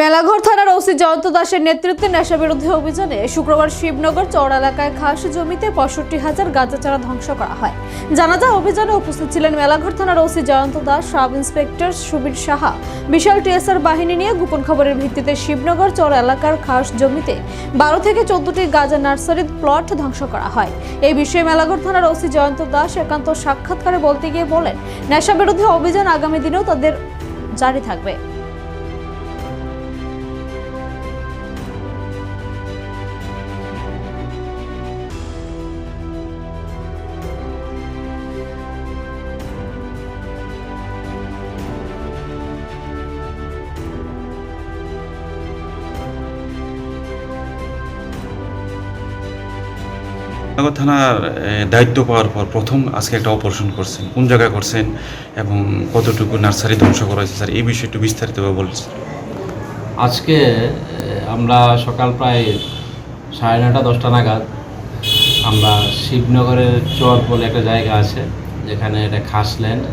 মেলাঘর থানার ওসি জয়ন্ত দাসের নেতৃত্বে নেশা বিরোধী অভিযানে শুক্রবার শিবনগর চর এলাকায় খাস জমিতে পঁয়ষট্টি হাজার গাঁজা চারা ধ্বংস করা হয়। জানা যায়, অভিযানে উপস্থিত ছিলেন মেলাঘর থানার OC Jayanta Das, sub inspector Subir Saha. বিশাল টিএসআর বাহিনী নিয়ে গোপন খবরের ভিত্তিতে শিবনগর চর এলাকার খাস জমিতে বারো থেকে চোদ্দটি গাঁজা নার্সারির প্লট ধ্বংস করা হয়। এই বিষয়ে মেলাঘর থানার ওসি জয়ন্ত দাস একান্ত সাক্ষাৎকারে বলতে গিয়ে বলেন, নেশা বিরোধী অভিযান আগামী দিনেও তাদের জারি থাকবে। নগর থানার দায়িত্ব পাওয়ার পর প্রথম আজকে একটা অপারেশন করছেন। কোন জায়গায় করছেন এবং কতটুকু নার্সারি ধ্বংস করা হয়েছে স্যার? এই বিষয়ে একটু বিস্তারিতভাবে বলছেন আজকে আমরা সকাল প্রায় সাড়ে নটা দশটা নাগাদ, আমরা শিবনগরের চর বলে একটা জায়গা আছে, যেখানে এটা খাস ল্যান্ড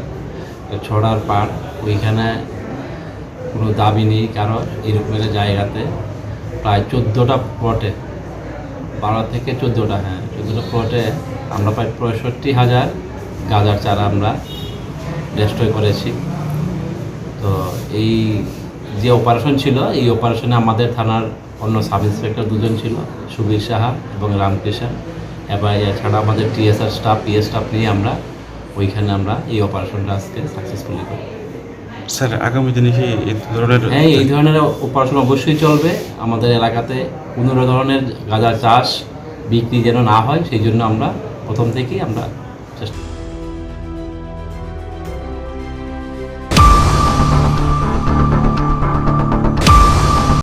ছড়ার পাড়। ওইখানে কোনো দাবি নেই কারও এরকম একটা জায়গাতে। প্রায় চোদ্দোটা প্লটে বারো থেকে চোদ্দোটা হ্যাঁ চোদ্দোটা প্লটে আমরা প্রায় পঁয়ষট্টি হাজার গাজার চারা আমরা ডেস্ট্রয় করেছি। তো এই যে অপারেশন ছিল, এই অপারেশনে আমাদের থানার অন্য সাব ইন্সপেক্টর দুজন ছিল, সুবীর সাহা এবং রামকৃষ্ণ। এবার এছাড়া আমাদের টিএসআর স্টাফ পিএস স্টাফ নিয়ে আমরা ওইখানে আমরা এই অপারেশনটা আজকে সাকসেসফুলি করি স্যার, আগামী দিনে কি এই ধরনের হ্যাঁ এই ধরনের অপারেশন অবশ্যই চলবে। আমাদের এলাকাতে কোনো ধরনের গাঁজা চাষ বিক্রি যেন না হয়, সেই জন্য আমরা প্রথম থেকেই আমরা